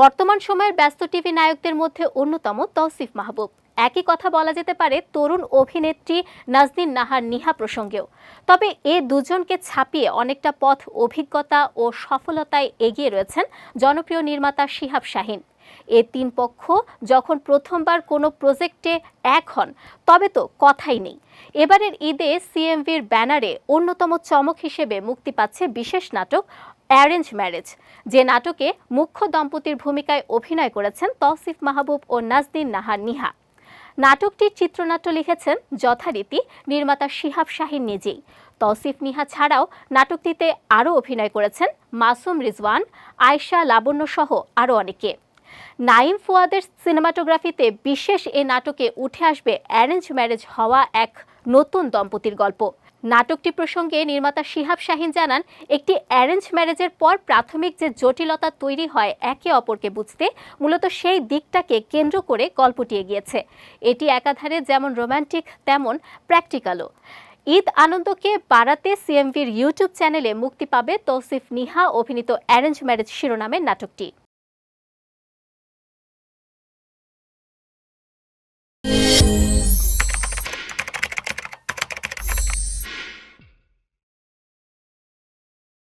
বর্তমান সময়ের ব্যস্ত টিভি নায়কদের মধ্যে অন্যতম তৌসিফ মাহবুব। একই কথা বলা যেতে পারে তরুণ অভিনেত্রী নাজনীন নাহার নিহা প্রসঙ্গেও। তবে এ দুজনকে ছাপিয়ে অনেকটা পথ, অভিজ্ঞতা ও সফলতায় এগিয়ে রয়েছেন জনপ্রিয় নির্মাতা শিহাব শাহিন। এ তিন পক্ষ যখন প্রথমবার কোনো প্রজেক্টে এক হন, তবে তো কথাই নেই। এবারের ঈদে সিএমভির ব্যানারে অন্যতম চমক হিসেবে মুক্তি পাচ্ছে বিশেষ নাটক অ্যারেঞ্জ ম্যারেজ, যে নাটকে মুখ্য দম্পতির ভূমিকায় অভিনয় করেছেন তৌসিফ মাহবুব ও নাজদিন নাহার নিহা। নাটকটির চিত্রনাট্য লিখেছেন যথারীতি নির্মাতা শিহাব শাহিন নিজেই। তৌসিফ নিহা ছাড়াও নাটকটিতে আরও অভিনয় করেছেন মাসুম রিজওয়ান, আয়শা লাবণ্য সহ আরও অনেকে। নাইম ফুয়াদের সিনেমাটোগ্রাফিতে বিশেষ এ নাটকে উঠে আসবে অ্যারেঞ্জ ম্যারেজ হওয়া এক নতুন দম্পতির গল্প। নাটকটি প্রসঙ্গে নির্মাতা শিহাব শাহিন জানান, একটি অ্যারেঞ্জ ম্যারেজের পর প্রাথমিক যে জটিলতা তৈরি হয় একে অপরকে বুঝতে মূলত সেই দিকটাকে কেন্দ্র করে গল্পটি এগিয়েছে। এটি একাধারে যেমন রোমান্টিক, তেমন প্র্যাকটিক্যালও। ঈদ আনন্দকে বাড়াতে সিএমভির ইউটিউব চ্যানেলে মুক্তি পাবে তৌসিফ নিহা, অভিনীত অ্যারেঞ্জ ম্যারেজ শিরোনামের নাটকটি।